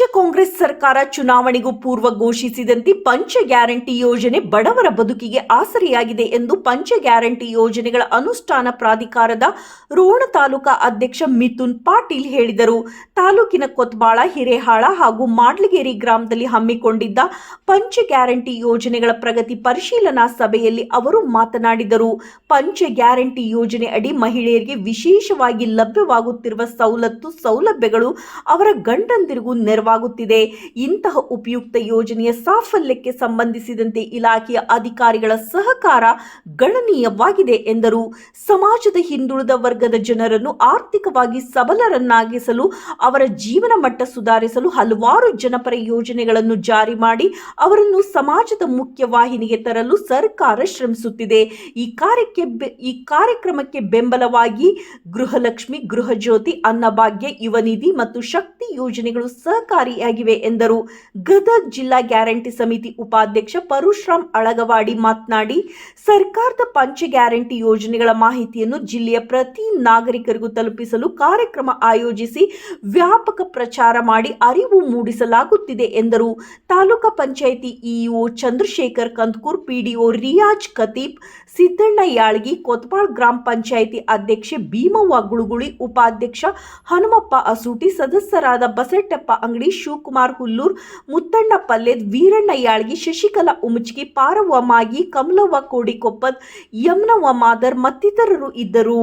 ರಾಜ್ಯ ಕಾಂಗ್ರೆಸ್ ಸರ್ಕಾರ ಚುನಾವಣೆಗೂ ಪೂರ್ವ ಘೋಷಿಸಿದಂತೆ ಪಂಚ ಗ್ಯಾರಂಟಿ ಯೋಜನೆ ಬಡವರ ಬದುಕಿಗೆ ಆಸರೆಯಾಗಿದೆ ಎಂದು ಪಂಚ ಗ್ಯಾರಂಟಿ ಯೋಜನೆಗಳ ಅನುಷ್ಠಾನ ಪ್ರಾಧಿಕಾರದ ರೋಣ ತಾಲೂಕಾ ಅಧ್ಯಕ್ಷ ಮಿಥುನ್ ಪಾಟೀಲ್ ಹೇಳಿದರು. ತಾಲೂಕಿನ ಕೊತ್ಬಾಳ, ಹಿರೇಹಾಳ ಹಾಗೂ ಮಾಡ್ಲಗೇರಿ ಗ್ರಾಮದಲ್ಲಿ ಹಮ್ಮಿಕೊಂಡಿದ್ದ ಪಂಚ ಗ್ಯಾರಂಟಿ ಯೋಜನೆಗಳ ಪ್ರಗತಿ ಪರಿಶೀಲನಾ ಸಭೆಯಲ್ಲಿ ಅವರು ಮಾತನಾಡಿದರು. ಪಂಚ ಗ್ಯಾರಂಟಿ ಯೋಜನೆ ಅಡಿ ಮಹಿಳೆಯರಿಗೆ ವಿಶೇಷವಾಗಿ ಲಭ್ಯವಾಗುತ್ತಿರುವ ಸವಲತ್ತು ಸೌಲಭ್ಯಗಳು ಅವರ ಗಂಡಂದಿರಿಗೂ ನೆರವಾಗುತ್ತಿದೆ ಇಂತಹ ಉಪಯುಕ್ತ ಯೋಜನೆಯ ಸಾಫಲ್ಯಕ್ಕೆ ಸಂಬಂಧಿಸಿದಂತೆ ಇಲಾಖೆಯ ಅಧಿಕಾರಿಗಳ ಸಹಕಾರ ಗಣನೀಯವಾಗಿದೆ ಎಂದರು. ಸಮಾಜದ ಹಿಂದುಳಿದ ವರ್ಗದ ಜನರನ್ನು ಆರ್ಥಿಕವಾಗಿ ಸಬಲರನ್ನಾಗಿಸಲು, ಅವರ ಜೀವನ ಮಟ್ಟ ಸುಧಾರಿಸಲು ಹಲವಾರು ಜನಪರ ಯೋಜನೆಗಳನ್ನು ಜಾರಿ ಮಾಡಿ, ಅವರನ್ನು ಸಮಾಜದ ಮುಖ್ಯವಾಹಿನಿಗೆ ತರಲು ಸರ್ಕಾರ ಶ್ರಮಿಸುತ್ತಿದೆ. ಈ ಕಾರ್ಯಕ್ಕೆ ಈ ಕಾರ್ಯಕ್ರಮಕ್ಕೆ ಬೆಂಬಲವಾಗಿ ಗೃಹಲಕ್ಷ್ಮಿ ಗೃಹಜ್ಯೋತಿ ಅನ್ನಭಾಗ್ಯ ಯುವನಿಧಿ ಮತ್ತು ಶಕ್ತಿ ಯೋಜನೆಗಳು ಸಹಕಾರಿಯಾಗಿವೆ ಎಂದರು. ಗದಗ್ ಜಿಲ್ಲಾ ಗ್ಯಾರಂಟಿ ಸಮಿತಿ ಉಪಾಧ್ಯಕ್ಷ ಪರಶುರಾಮ್ ಅಳಗವಾಡಿ ಮಾತನಾಡಿ, ಸರ್ಕಾರದ ಪಂಚ ಗ್ಯಾರಂಟಿ ಯೋಜನೆಗಳ ಮಾಹಿತಿಯನ್ನು ಜಿಲ್ಲೆಯ ಪ್ರತಿ ನಾಗರಿಕರಿಗೂ ತಲುಪಿಸಲು ಕಾರ್ಯಕ್ರಮ ಆಯೋಜಿಸಿ ವ್ಯಾಪಕ ಪ್ರಚಾರ ಮಾಡಿ ಅರಿವು ಮೂಡಿಸಲಾಗುತ್ತಿದೆ ಎಂದರು. ತಾಲೂಕಾ ಪಂಚಾಯಿತಿ ಇಇಒ ಚಂದ್ರಶೇಖರ್ ಕಂದ್ಕೂರ್, ಪಿಡಿಒ ರಿಯಾಜ್ ಖತೀಬ್, ಸಿದ್ದಣ್ಣ ಯಾಳ್ಗಿ ಕೊತ್ಪಾಳ್ ಗ್ರಾಮ ಪಂಚಾಯಿತಿ ಅಧ್ಯಕ್ಷೆ ಭೀಮವ್ವ ಗುಳುಗುಳಿ, ಉಪಾಧ್ಯಕ್ಷ ಹನುಮಪ್ಪ ಅಸೂಟಿ, ಸದಸ್ಯರಾದ ಬಸಟ್ಟಪ್ಪ ಅಂಗಡಿ ಶಿವಕುಮಾರ್ ಹುಲ್ಲೂರ್, ಮುತ್ತಣ್ಣ ಪಲ್ಲೆದ್ ವೀರಣ್ಣ ಯಾಳ್ಗಿ ಶಶಿಕಲಾ ಉಮಚ್ಗಿ ಪಾರವ್ವ ಮಾಗಿ ಕಮಲವ್ವ ಕೋಡಿಕೊಪ್ಪದ್, ಯಮ್ನವ್ವ ಮಾದರ್ ಮತ್ತಿತರರು ಇದ್ದರು.